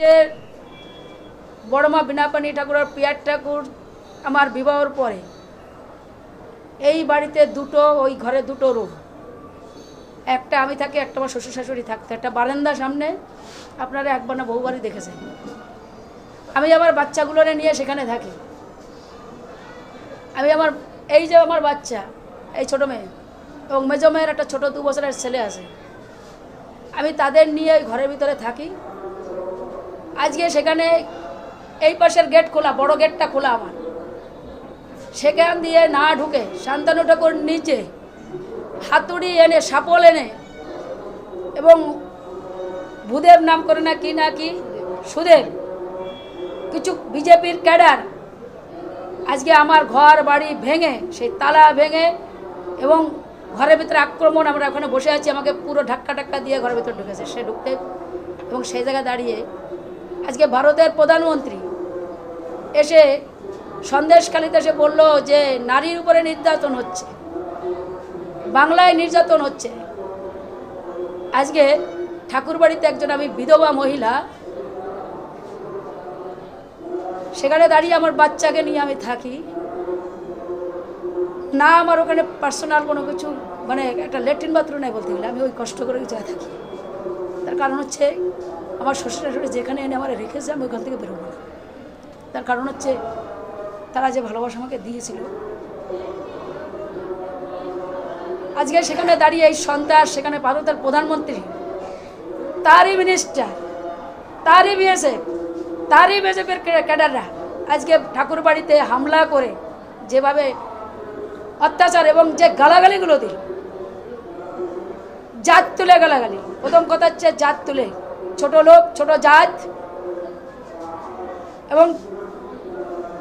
যে বড়মা বিনাপানি ঠাকুরের পিয়ার ঠাকুর আমার বিবাহর পরে এই বাড়িতে দুটো, ওই ঘরে দুটো রুম। একটা আমি থাকি, একটা আমার শ্বশুর শাশুড়ি থাকতো। একটা বারান্দা সামনে, আপনারা একবার না বহুবারই দেখেছেন। আমি আমার বাচ্চাগুলোরে নিয়ে সেখানে থাকি। আমি আমার, এই যে আমার বাচ্চা, এই ছোটো মেয়ে, এবং মেজো মেয়ের একটা ছোটো দু বছরের ছেলে আছে। আমি তাদের নিয়ে ওই ঘরের ভিতরে থাকি। আজকে সেখানে এই পাশের গেট খোলা, বড় গেটটা খোলা আমার। সেখান দিয়ে না ঢুকে শান্তানু ঠাকুর নিচে হাতুড়ি এনে, সাপল এনে এবং ভূদেব নাম করে না কি না কি, সুদেব, কিছু বিজেপির ক্যাডার আজকে আমার ঘর বাড়ি ভেঙে, সেই তালা ভেঙে এবং ঘরের ভিতরে আক্রমণ আমরা ওখানে বসে আছি, আমাকে পুরো ধাক্কা টাক্কা দিয়ে ঘরের ভিতরে ঢুকেছে। সে ঢুকতে এবং সেই জায়গায় দাঁড়িয়ে আজকে ভারতের প্রধানমন্ত্রী এসে সন্দেশখালিতে এসে বলল যে নারীর উপরে নির্যাতন হচ্ছে, বাংলায় নির্যাতন হচ্ছে। আজকে ঠাকুরবাড়িতে একজন আমি বিধবা মহিলা, সেখানে দাঁড়িয়ে আমার বাচ্চাকে নিয়ে আমি থাকি। না আমার ওখানে পার্সোনাল কোনো কিছু মানে একটা লেট্রিন বাথরুম নেই বলতে গেলে, আমি ওই কষ্ট করে যায় থাকি। তার কারণ হচ্ছে আমার শ্বশুর শাশুড়ি যেখানে এনে আমার রেখেছে, আমি ওখান থেকে বেরোবো না। তার কারণ হচ্ছে, তারা যে ভালোবাসা আমাকে দিয়েছিল। আজকে সেখানে দাঁড়িয়ে এই সন্ত্রাস সেখানে ভারতের প্রধানমন্ত্রী, তারই মিনিস্টার তারই বিএসএফ তারই বিজেপির ক্যাডাররা আজকে ঠাকুর বাড়িতে হামলা করে যেভাবে অত্যাচার এবং যে গালাগালিগুলো দিল। জাত তুলে গালাগালি। প্রথম কথা হচ্ছে জাত তুলে। ছোট লোক, ছোট জাত। এবং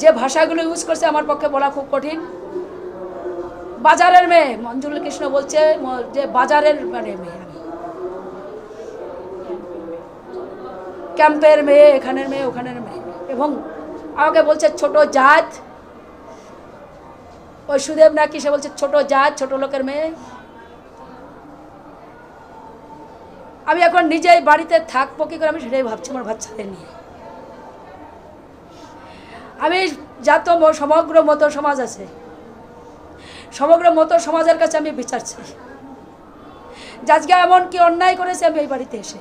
যে ভাষাগুলো ইউজ করছে আমার পক্ষে বলা খুব কঠিন। বাজারের মেয়ে, মঞ্জুল কৃষ্ণ বলছে যে বাজারের মানে মেয়ে আমি। ক্যাম্পের মেয়ে, এখানের মেয়ে, ওখানের মেয়ে। এবং আমাকে বলছে ছোট জাত। ওই সুদেব নাকি সে বলছে ছোট জাত, ছোট লোকের মেয়ে। আমি এখন নিজেই বাড়িতে থাকব, কি করে আমি সেটাই ভাবছি আমার বাচ্চাদের নিয়ে। আমি যত সমগ্র মতো সমাজ আছে। সমগ্র মতো সমাজের কাছে আমি বিচার চাই। যে আজকে এমন কি অন্যায় করেছে আমি এই বাড়িতে এসে।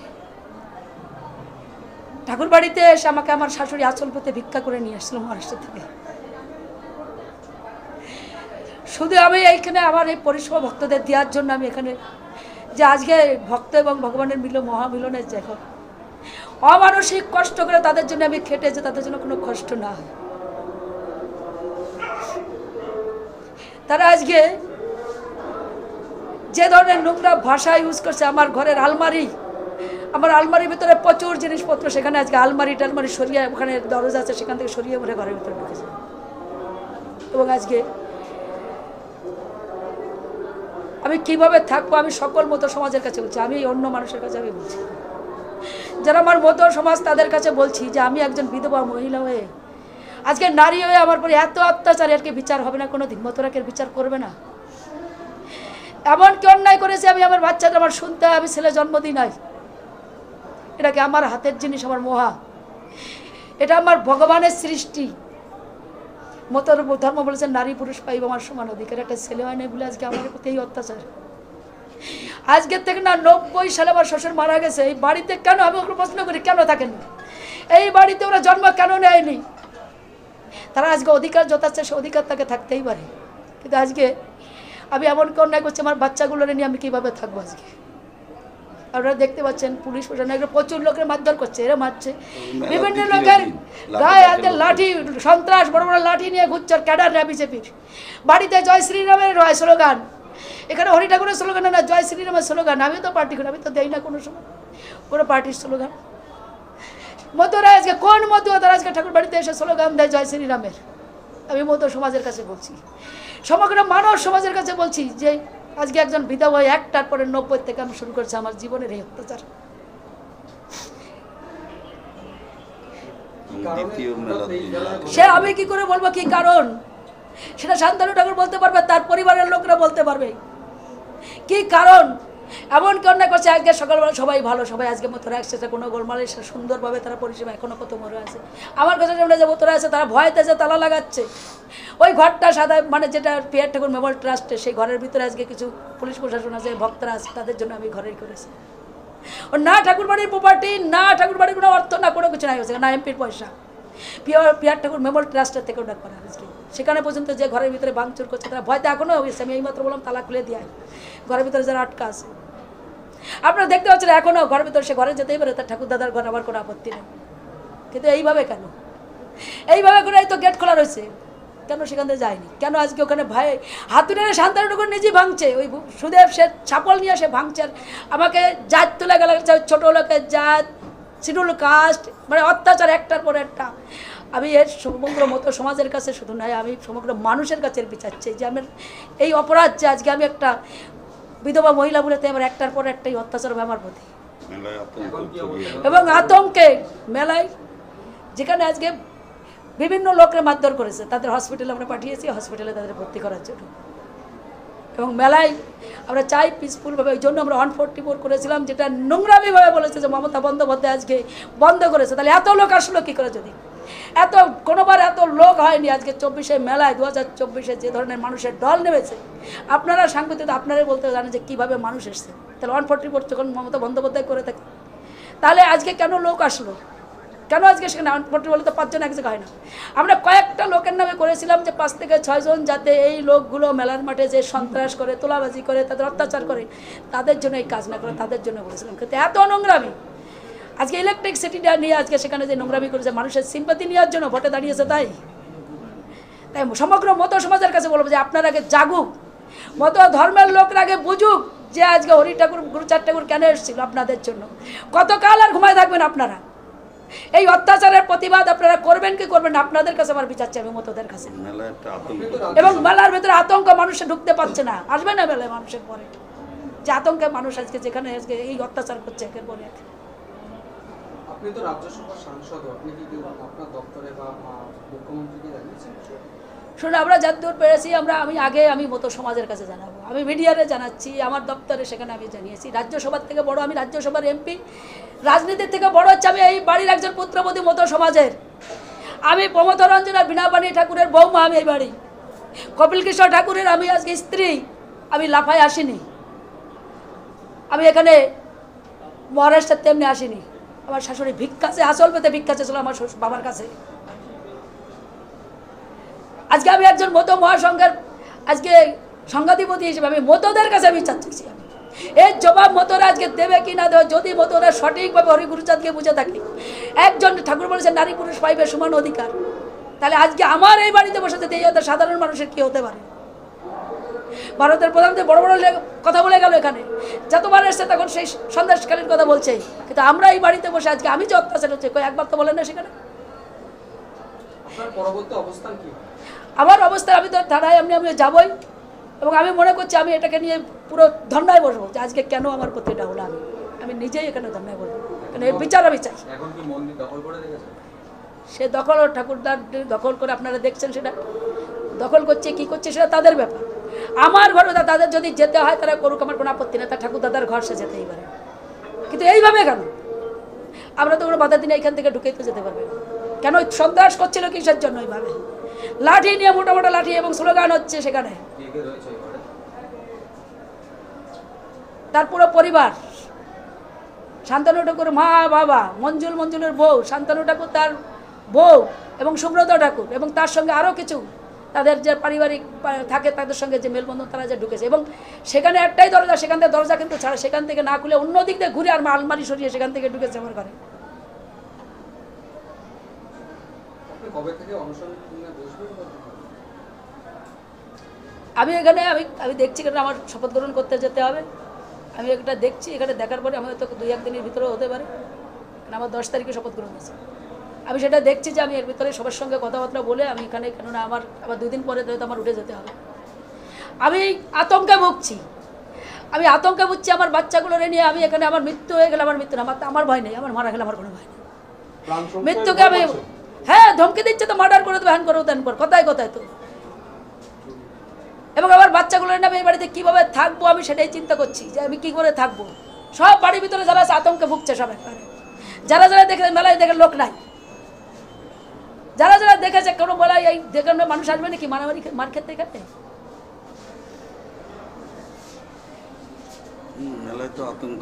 ঠাকুর বাড়িতে এসে আমাকে আমার শাশুড়ি আঁচল পথে ভিক্ষা করে নিয়ে আসলো মহারাষ্ট্র থেকে। শুধু আমি এইখানে আমার এই পরিষেবা ভক্তদের দেওয়ার জন্য আমি এখানে যে আজকে ভক্ত এবং ভগবানের মিল মহামিলনের জায়গা অমানসিক কষ্ট করে তাদের জন্য আমি খেটে যে তাদের জন্য কোনো কষ্ট না হয়। তারা আজকে যে ধরনের নোংরা ভাষা ইউজ করছে, আমার ঘরের আলমারি, আমার আলমারির ভিতরে প্রচুর জিনিসপত্র, সেখানে আজকে আলমারি টালমারি সরিয়ে ওখানে দরজা আছে, সেখান থেকে সরিয়ে ভরে ঘরের ভিতরে ঢুকেছে। এবং আজকে আমি কীভাবে থাকব, আমি সকল মতো সমাজের কাছে বলছি, আমি অন্য মানুষের কাছে আমি বলছি। যারা আমার মতো সমাজ তাদের কাছে বলছি যে, আমি একজন বিধবা মহিলা হয়ে, আজকে নারী হয়ে আমার পরে এত অত্যাচার কি বিচার হবে না? কোনো দিন মতরাকের বিচার করবে না। এমন কি অন্যায় করেছে, আমি আমার বাচ্চাটা আমার শুনতে আমি ছেলে জন্মদিন নাই। এটা কি আমার হাতের জিনিস, আমার মহা? এটা আমার ভগবানের সৃষ্টি। মতর ধর্ম বলেছেন নারী পুরুষ পাইব আমার সমান অধিকার। একটা ছেলে হয় না বলে আজকে আমার প্রতি এই অত্যাচার। আজকের থেকে না নব্বই সালে আমার শ্বশুর মারা গেছে। এই বাড়িতে কেন আমি ওকে প্রশ্ন করি, কেন থাকেন? এই বাড়িতে ওরা জন্ম কেন নেয়নি? তারা আজকে অধিকার যথাচ্ছে সে অধিকার তাকে থাকতেই পারে। কিন্তু আজকে আমি এমন কি অন্যায় করছি, আমার বাচ্চাগুলোরে নিয়ে আমি কীভাবে থাকব আজকে? আপনারা দেখতে পাচ্ছেন পুলিশ প্রশাসন এগুলো প্রচুর লোকের মারধর করছে এরা মারছে। বিভিন্ন লোকের গায়ে হাতে লাঠি সন্ত্রাস বড় বড় লাঠি নিয়ে ঘুরছে ক্যাডাররা বিজেপির। বাড়িতে জয় শ্রীরামের রয় স্লোগান। এখানে হরি ঠাকুরের স্লোগান না জয় শ্রীরামের স্লোগান। আমি তো পার্টি করি আমি তো দেই না কোনো সময় কোনো পার্টির স্লোগান। মধ্যরা আজকে কোন মধ্য তারা আজকে ঠাকুর বাড়িতে এসে স্লোগান দেয় জয় শ্রীরামের? আমি মধ্য সমাজের কাছে বলছি। সমগ্র মানব সমাজের কাছে বলছি যে আজকে একজন বিধবা একটার পরে নব্বই থেকে আমি শুরু করছি আমার জীবনের এই অত্যাচার। সে আমি কি করে বলব কি কারণ? সেটা শান্তনু ঠাকুর বলতে পারবে তার পরিবারের লোকরা বলতে পারবে। কি কারণ? এমন কি অন্যায় করছে, আজকে সকালবেলা সবাই ভালো, সবাই আজকে মতো একসাথে কোনো গোলমালে সুন্দরভাবে তারা পরিষেবা এখনও কত মরে আছে। আমার কাছে যেমন যে বোতরা আছে তারা ভয়তে যে তালা লাগাচ্ছে। ওই ঘরটা সাদা মানে যেটা পিয়ার ঠাকুর মেমোরিয়াল ট্রাস্টে সেই ঘরের ভিতরে আজকে কিছু পুলিশ প্রশাসন আছে, ভক্তরা আছে, তাদের জন্য আমি ঘরেই করেছি। ও না ঠাকুরবাড়ির প্রপার্টি না ঠাকুরবাড়ির কোনো অর্থ না, কোনো কিছু নাই হচ্ছে না, এমপির পয়সা। পিয়ার পিয়ার ঠাকুর মেমোরিয়াল ট্রাস্টের থেকে ওটা করা, আজকে। সেখানে পর্যন্ত যে ঘরের ভিতরে ভাঙচুর করছে, তারা ভয়তে এখনও হয়েছে আমি এইমাত্র বললাম, তালা খুলে দিয়ে ঘরের ভিতরে যারা আটকা আছে। আপনারা দেখতে পাচ্ছেন এখনও ঘরের ভিতরে সে ঘরে যেতেই পারে, তার ঠাকুর দাদার ঘর আমার কোনো আপত্তি নেই। কিন্তু এইভাবে কেন? এইভাবে করে তো গেট খোলা রয়েছে। কেন সেখান থেকে যায়নি? কেন আজকে ওখানে ভাই হাতুড়ে শান্তানুটুকু নিজেই ভাঙছে? ওই সুদেব, সে ছাপল নিয়ে সে ভাঙছে। আমাকে জাত তুলে গেল ছোটো লোকের জাত, শিডিউল কাস্ট মানে অত্যাচার একটার পর একটা। আমি এর সমগ্র মতো সমাজের কাছে শুধু নয় আমি সমগ্র মানুষের কাছে এর বিচার চাই যে আমার এই অপরাধ যে আজকে আমি একটা বিধবা মহিলা বলেতে আমার একটার পর একটাই অত্যাচার হবে আমার প্রতি। এবং আতঙ্কে মেলায় যেখানে আজকে বিভিন্ন লোকের মারধর করেছে তাদের হসপিটালে আমরা পাঠিয়েছি হসপিটালে তাদের ভর্তি করার জন্য। এবং মেলায় আমরা চাই পিসফুলভাবে ওই জন্য আমরা ওয়ান ফোরটি ফোর করেছিলাম যেটা নোংরামিভাবে বলেছে যে মমতা বন্দ্যোপাধ্যায় আজকে বন্ধ করেছে। তাহলে এত লোক আসলো কী করে যদি? এত, কোনোবার এত লোক হয়নি আজকে চব্বিশে মেলায় দু হাজার চব্বিশে যে ধরনের মানুষের ঢল নেমেছে। আপনারা সাংবাদিক, আপনারাই বলতে জানেন যে কীভাবে মানুষ এসছে। তাহলে ওয়ান ফোরটি ফোর যখন মমতা বন্দ্যোপাধ্যায় করে থাকে, তাহলে আজকে কেন লোক আসলো? কেন আজকে সেখানে আনপট্টি বলে তো পাঁচজন এক জায়গায় হয় না? আমরা কয়েকটা লোকের নামে করেছিলাম যে পাঁচ থেকে ছয়জন যাতে এই লোকগুলো মেলার মাঠে যে সন্ত্রাস করে, তোলাবাজি করে, তাদের অত্যাচার করে, তাদের জন্য এই কাজ না করে, তাদের জন্য করেছিলাম। কিন্তু এত নোংরামি আজকে ইলেকট্রিক সিটিটা নিয়ে আজকে সেখানে যে নোংরামি করেছে মানুষের সিম্পাতি নেওয়ার জন্য ভোটে দাঁড়িয়েছে তাই? তাই সমগ্র মতো সমাজের কাছে বলব যে আপনার আগে জাগুক। মতো ধর্মের লোকরা আগে বুঝুক যে আজকে হরি ঠাকুর গুরুচার ঠাকুর কেন এসেছিল আপনাদের জন্য। কতকাল আর ঘুমায় থাকবেন আপনারা? এই অত্যাচারের প্রতিবাদ আপনারা করবেন কি করবেন আপনাদের কাছে আমার বিচার চাইবে মতোদের কাছে। এবং মেলার ভেতরে আতঙ্ক মানুষে ঢুকতে পারছে না। আসবে না মেলায় মানুষের পরে? যে আতঙ্কে মানুষ আজকে যেখানে আজকে এই অত্যাচার করছে একের পরে আপনি তো রাজ্যসভার সাংসদ, আপনি কি আপনার দপ্তরে বা মুখ্যমন্ত্রীকে জানিয়েছেন? শুনে, আমরা যতদূর পেরেছি, আমরা, আমি আগে, আমি মতো সমাজের কাছে জানাব। আমি মিডিয়ারে জানাচ্ছি, আমার দপ্তরে সেখানে আমি জানিয়েছি, রাজ্যসভার থেকে বড় আমি রাজ্যসভার এমপি। রাজনীতির থেকে বড় হচ্ছে আমি এই বাড়ির একজন পুত্রবধূ মতো সমাজের। আমি প্রমথ আর বীণাপাণি ঠাকুরের বৌমা আমি এই বাড়ি। কপিল কিশোর ঠাকুরের আমি আজকে স্ত্রী, আমি লাফায় আসিনি। আমি এখানে মহারাষ্ট্রের তেমনি আসিনি। আমার শাশুড়ি ভিক্ষাছে আসল পেতে ভিক্ষাছে ছিল আমার বাবার কাছে। আজকে আমি একজন মতো মহাসংঘের, আজকে সংঘাধিপতি হিসেবে আমি মতদের কাছে আমি চাচ্ছি এর জবাব মতরা আজকে দেবে কি না দেবে, যদি মতরা সঠিকভাবে হরিগুরুচাঁদকে বুঝে থাকে, একজন ঠাকুর বলেছে, নারী পুরুষ পাইবে সমান অধিকার। তাহলে আজকে আমার এই বাড়িতে বসে থেকে এই সাধারণ মানুষের কি হতে পারে? ভারতের প্রধানমন্ত্রী বড় বড় কথা বলে গেল এখানে। যতবার এসছে তখন সেই সন্দেশকালীন কথা বলছে। কিন্তু আমরা এই বাড়িতে বসে আজকে আমি যে অত্যাচার হচ্ছে কই একবার তো বলেন না সেখানে? আমার অবস্থা আমি তো থানায় এমনি আমি যাবই। এবং আমি মনে করছি আমি এটাকে নিয়ে পুরো ধর্নায় বসবো যে আজকে কেন আমার প্রতি এটা হলো আমি। আমি নিজেই এখানে ধর্নায় বসবো। কারণ এর বিচার আমি চাই। সে দখল ঠাকুরদার দখল করে আপনারা দেখছেন সেটা। দখল করছে কি করছে সেটা তাদের ব্যাপার। আমার ঘরে তাদের যদি যেতে হয়, তারা করুক আমার কোনো আপত্তি নেই। তার ঠাকুর দাদার ঘর সে যেতেই পারে। কিন্তু এইভাবে কেন? আমরা তো কোনো বাধা দিনে এখান থেকে ঢুকেই তো যেতে পারবে না। কেন ওই সন্ত্রাস করছিল কিসের জন্য ওইভাবে লাঠি নিয়ে মোটা মোটা লাঠি এবং স্লোগান হচ্ছে সেখানে। তার পুরো পরিবার, শান্তনু ঠাকুর মা, বাবা, মঞ্জুল, মঞ্জুলের বউ, শান্তনু ঠাকুর তার বউ এবং সুব্রত ঠাকুর এবং তার সঙ্গে আরও কিছু তাদের যে পারিবারিক থাকে তাদের সঙ্গে যে মেলবন্ধন তারা যে ঢুকেছে। এবং সেখানে একটাই দরজা সেখান থেকে দরজা কিন্তু ছাড়া সেখান থেকে না খুলে অন্য দিক দিয়ে ঘুরে আর আলমারি সরিয়ে সেখান থেকে ঢুকেছে আমার ঘরে। আমি এখানে আমি আমি দেখছি এখানে আমার শপথ গ্রহণ করতে যেতে হবে। আমি এটা দেখছি এখানে দেখার পরে আমি হয়তো দুই একদিনের ভিতরে হতে পারে। আমার দশ তারিখে শপথ গ্রহণ আছে আমি সেটা দেখছি যে আমি এর ভিতরে সবার সঙ্গে কথাবার্তা বলে আমি এখানে কেননা আমার আবার দুদিন পরে তো আমার উঠে যেতে হবে। আমি আতঙ্কে ভুগছি। আমি আতঙ্কে ভুগছি আমার বাচ্চাগুলো নিয়ে আমি এখানে আমার মৃত্যু হয়ে গেলে আমার মৃত্যু না আমার ভয় নেই আমার মারা গেলে আমার কোনো ভয় নেই। মৃত্যুকে আমি হ্যাঁ ধমকে দিচ্ছে তো মার্ডার করে দেবে হ্যান করো তেন কর কথায় কথায় তো। এবং আমার বাচ্চাগুলো নিয়ে আমি এই বাড়িতে কীভাবে থাকব আমি সেটাই চিন্তা করছি যে আমি কী করে থাকব? সব বাড়ির ভিতরে যারা আছে আতঙ্কে ভুগছে সব একবারে। যারা যারা দেখে মেলায় দেখে লোক নাই। যারা যারা দেখেছে, কোনো বলাই এই যেখানে মানুষ আসবে নাকি? মারামারি মার খেতে খেতে মেলায় তো আতঙ্ক।